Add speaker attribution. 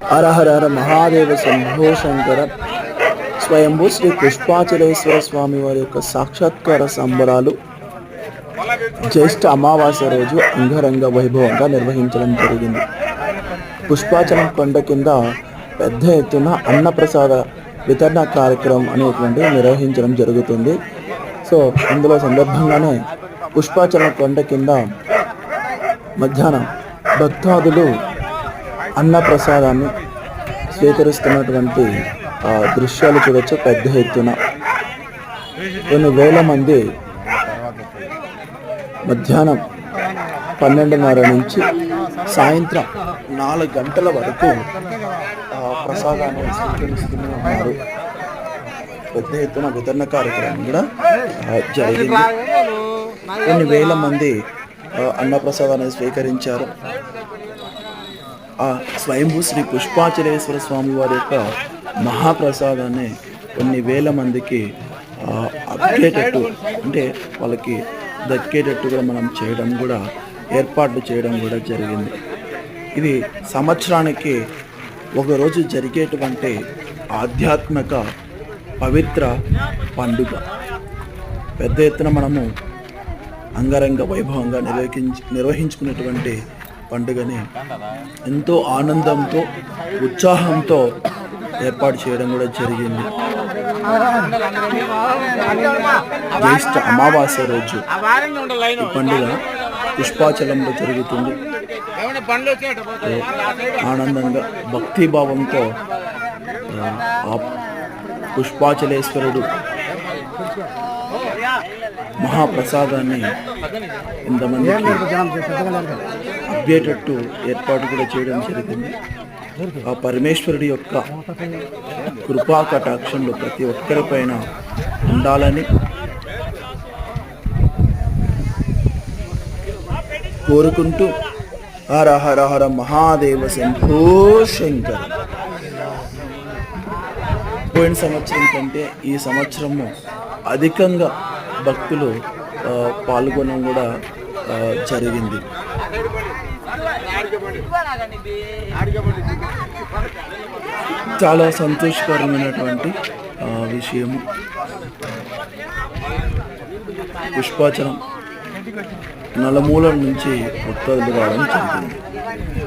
Speaker 1: హరహరహర మహాదేవ శంభో శంకర స్వయంభూ శ్రీ పుష్పాచలేశ్వర స్వామి వారి యొక్క సాక్షాత్కార సంబరాలు జ్యేష్ఠ అమావాస్య రోజు అంగరంగ వైభవంగా నిర్వహించడం జరిగింది. పుష్పాచలం కొండ కింద పెద్ద ఎత్తున అన్నప్రసాద వితరణ కార్యక్రమం అనేటువంటిది నిర్వహించడం జరుగుతుంది. సో ఇందులో సందర్భంగానే పుష్పాచలం కొండ కింద మధ్యాహ్నం భక్తాదులు అన్నప్రసాదాన్ని స్వీకరిస్తున్నటువంటి దృశ్యాలు చూడొచ్చు పెద్ద ఎత్తున. కొన్ని వేల మంది మధ్యాహ్నం పన్నెండున్నర నుంచి సాయంత్రం నాలుగు గంటల వరకు ప్రసాదాన్ని స్వీకరిస్తూనే ఉన్నారు పెద్ద ఎత్తున వితరణ కార్యక్రమం కూడా జరిగింది. కొన్ని వేల మంది అన్నప్రసాదాన్ని స్వీకరించారు. ఆ స్వయంభూ శ్రీ పుష్పాచలేశ్వర స్వామి వారి యొక్క మహాప్రసాదాన్ని కొన్ని వేల మందికి అక్కేటట్టు అంటే వాళ్ళకి దక్కేటట్టుగా మనం చేయడం కూడా ఏర్పాట్లు చేయడం కూడా జరిగింది. ఇది సంవత్సరానికి ఒకరోజు జరిగేటువంటి ఆధ్యాత్మిక పవిత్ర పండుగ. పెద్ద ఎత్తున మనము అంగరంగ వైభవంగా నిర్వహించి నిర్వహించుకున్నటువంటి పండుగని ఎంతో ఆనందంతో ఉత్సాహంతో ఏర్పాటు చేయడం కూడా జరిగింది. జ్యేష్ఠ అమావాస్య రోజు ఈ పండుగ పుష్పాచలంలో జరుగుతుంది. ఆనందంగా భక్తిభావంతో పుష్పాచలేశ్వరుడు మహాప్రసాదాన్ని ఇంతమందికి అబ్బేటట్టు ఏర్పాటు కూడా చేయడం జరిగింది. ఆ పరమేశ్వరుడి యొక్క కృపా కటాక్షంలో ప్రతి ఒక్కరిపైన ఉండాలని కోరుకుంటూ హర హర హర మహాదేవ శంభో శంకర్. పోయిన సంవత్సరం కంటే ఈ సంవత్సరము అధికంగా భక్తులు పాల్గొనడం కూడా జరిగింది. చాలా సంతోషకరమైనటువంటి విషయం. విషయము పుష్పాచలం నలుమూలల నుంచి భక్తులు రావడం జరిగింది.